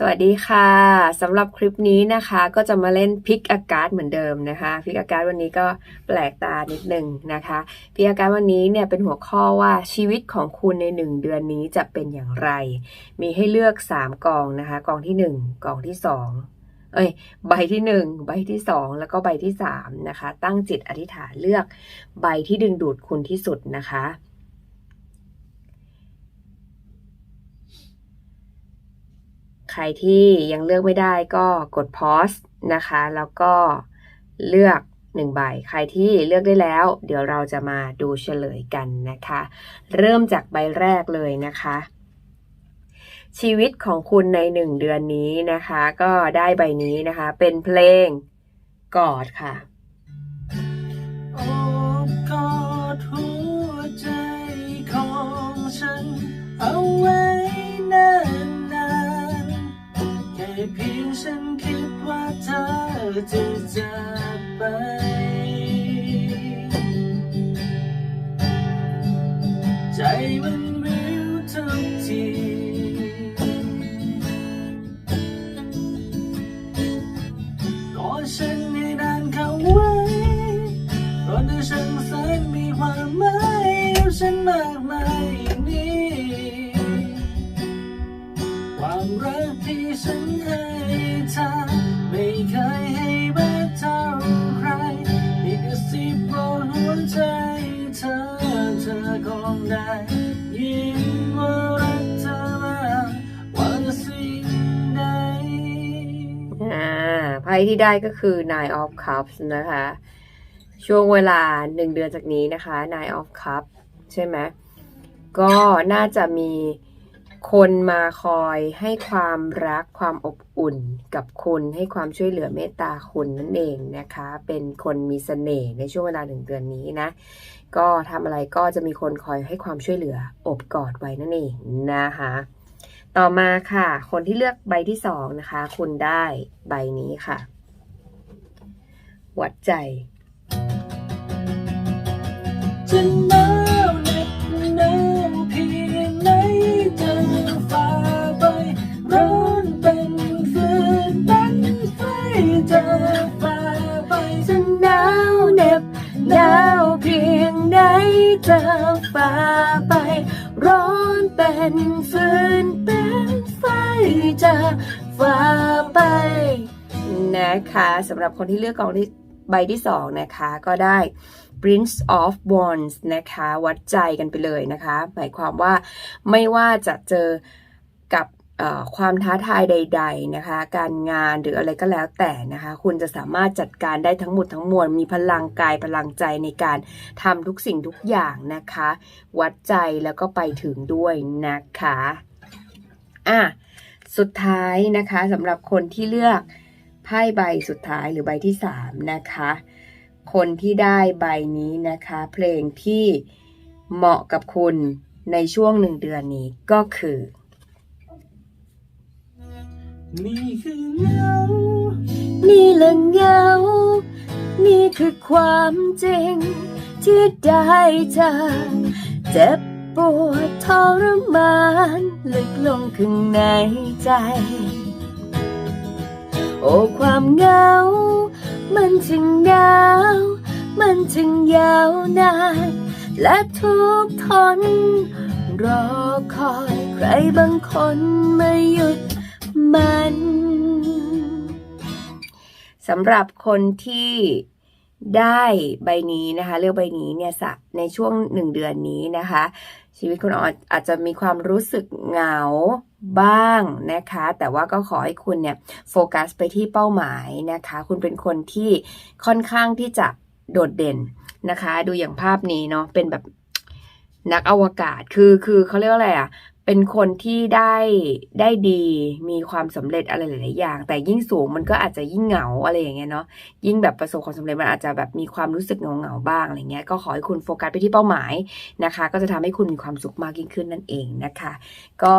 สวัสดีค่ะสำหรับคลิปนี้นะคะก็จะมาเล่นพิกอากาศเหมือนเดิมนะคะพิกอากาศวันนี้ก็แปลกตานิดนึงนะคะพิกอากาศวันนี้เนี่ยเป็นหัวข้อว่าชีวิตของคุณในหนึ่งเดือนนี้จะเป็นอย่างไร มีให้เลือก 3 กองนะคะ กองที่ 1 กองที่ 2 เอ้ยใบที่ 1 ใบที่ 2 แล้วก็ใบที่3นะคะตั้งจิตอธิษฐานเลือกใบที่ดึงดูดคุณที่สุดนะคะ ใค รที่ยังเลือกไม่ได้ก็กดพอสนะคะ แล้วก็เลือกหนึ่งใบ ใครที่เลือกได้แล้ว เดี๋ยวเราจะมาดูเฉลยกันนะคะ เริ่มจากใบแรกเลยนะคะ ชีวิตของคุณในหนึ่งเดือนนี้นะคะ ก็ได้ใบนี้นะคะ เป็นเพลงกอดค่ะ เพียงฉันคิดว่าเธอจะจากไป ใจมันวิวทุกทีกอดฉันให้นานเข้าไว้เพราะเธอช่างแสนมีความหมายฉันมากมายอย่างนี้ ความรักที่ฉัน คงได้ยินว่ารักเธอมากว่าสิ่งใดอ่าไพ่ที่ได้ก็คือ Nine of Cups นะคะ ช่วงเวลาหนึ่งเดือนจากนี้นะคะ Nine of Cups ใช่ไหมก็น่าจะมี คนมาคอยให้ความรักความอบอุ่นกับคุณให้ความช่วยเหลือเมตตาคุณนั่นเองนะคะ เป็นคนมีเสน่ห์ในช่วงเวลาหนึ่งเดือนนี้นะ ก็ทำอะไรก็จะมีคนคอยให้ความช่วยเหลืออบกอดไว้นั่นเองนะคะต่อมาค่ะ คนที่เลือกใบที่สองนะคะ คุณได้ใบนี้ค่ะ วัดใจ จะฝ่าไป ร้อนเป็นฟืนเป็นไฟจะฝ่าไปนะคะสำหรับคนที่เลือกกองที่ใบที่สองนะคะ ก็ได้ Prince of Wands นะคะ วัดใจกันไปเลยนะคะ หมายความว่าไม่ว่าจะเจอกับ ความท้าทายใด ๆนะคะ การงานหรืออะไรก็แล้วแต่นะคะ คุณจะสามารถจัดการได้ทั้งหมดทั้งมวล มีพลังกายพลังใจในการทำทุกสิ่งทุกอย่างนะคะ วัดใจแล้วก็ไปถึงด้วยนะคะอะสุดท้ายนะคะสำหรับคนที่เลือกไพ่ใบสุดท้ายหรือใบที่สามนะคะ คนที่ได้ใบนี้นะคะ เพลงที่เหมาะกับคุณในช่วงหนึ่งเดือนนี้ก็คือ นี่คือเงา นี่แหละเงา นี่คือความจริง ที่ได้เจอเจ็บปวดทรมานลึกลงข้างในใจ โอ้ความเหงา มันจึงหนาว มันจึงยาวนาน และทุกทน รอคอยใครบางคนมาหยุด มันสำหรับคนที่ได้ใบนี้นะคะ เลือกใบนี้เนี่ยสะในช่วงหนึ่งเดือนนี้นะคะ ชีวิตคุณอาจอาจจะมีความรู้สึกเหงาบ้างนะคะ แต่ว่าก็ขอให้คุณเนี่ยโฟกัสไปที่เป้าหมายนะคะ คุณเป็นคนที่ค่อนข้างที่จะโดดเด่นนะคะ ดูอย่างภาพนี้เนาะเป็นแบบนักอวกาศคือคือเขาเรียกว่าอะไรอะ เป็นคนที่ได้ได้ดีมีความสำเร็จอะไรหลาย ๆ อย่าง แต่ยิ่งสูงมันก็อาจจะยิ่งเหงาอะไรอย่างเงี้ยเนาะยิ่งแบบประสบความสำเร็จมันอาจจะแบบมีความรู้สึกเหงา ๆ บ้างอะไรเงี้ยก็ขอให้คุณโฟกัสไปที่เป้าหมายนะคะ ก็จะทำให้คุณมีความสุขมากยิ่งขึ้นนั่นเองนะคะ ก็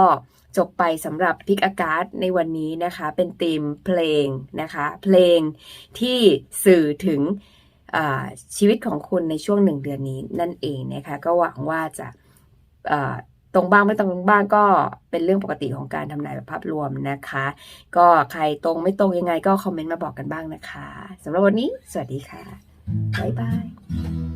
จบไปสำหรับพิกอากาศในวันนี้นะคะ เป็นธีมเพลงนะคะ เพลงที่สื่อถึงชีวิตของคุณในช่วงหนึ่งเดือนนี้นั่นเองนะคะ ก็หวังว่าจะ ตรงบ้างไม่ตรงบ้างก็เป็นเรื่องปกติของการทำนายแบบภาพรวมนะคะ ก็ใครตรงไม่ตรงยังไงก็คอมเมนต์มาบอกกันบ้างนะคะสำหรับวันนี้ สวัสดีค่ะ บ๊ายบาย